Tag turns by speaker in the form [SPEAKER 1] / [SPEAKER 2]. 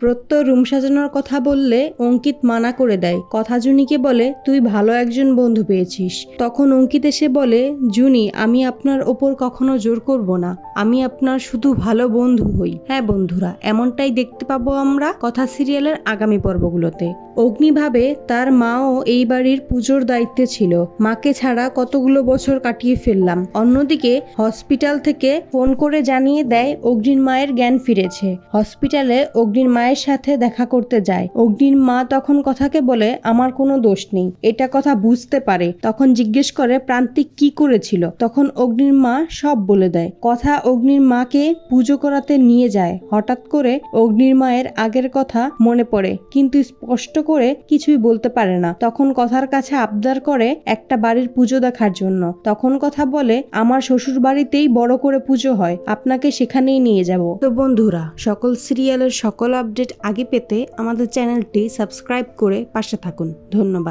[SPEAKER 1] প্রত্যয় রুম সাজানোর কথা বললে অঙ্কিত মানা করে দেয়। কথা জুনিকে বলে, তুই ভালো একজন বন্ধু পেয়েছিস। তখন অঙ্কিত এসে বলে, জুনি, আমি আপনার ওপর কখনো জোর করব না। আমি আপনার শুধু ভালো বন্ধু হই। হ্যাঁ বন্ধুরা, এমনটাই দেখতে পাবো আমরা কথা সিরিয়ালের আগামী পর্বগুলোতে। অগ্নি ভাবে, তার মাও এই বাড়ির পুজোর দায়িত্বে ছিল। মাকে ছাড়া কতগুলো বছর কাটিয়ে ফেললাম। অন্যদিকে হসপিটাল থেকে ফোন করে জানিয়ে দেয়, অগ্নির মায়ের জ্ঞান ফিরেছে। হসপিটালে অগ্নির মায়ের সাথে দেখা করতে যায়। অগ্নির মা তখন কথাকে বলে, আমার কোনো দোষ নেই। এটা কথা বুঝতে পারে। তখন জিজ্ঞেস করে, প্রান্তিক কি করেছিল? তখন অগ্নির মা সব বলে দেয়। কথা অগ্নির মাকে পুজো করাতে নিয়ে যায়। হঠাৎ করে অগ্নির মায়ের আগের কথা মনে পড়ে, কিন্তু স্পষ্ট করে কিছুই বলতে পারে না। তখন কথার কাছে আবদার করে একটা বাড়ির পুজো দেখার জন্য। তখন কথা বলে, আমার শ্বশুর বাড়িতেই বড় করে পুজো হয়। আপনাকে সেখানেই নিয়ে যাব। তো বন্ধুরা, সকল সিরিয়ালের সকল আপডেট আগে পেতে আমাদের চ্যানেলটি সাবস্ক্রাইব করে পাশে থাকুন। ধন্যবাদ।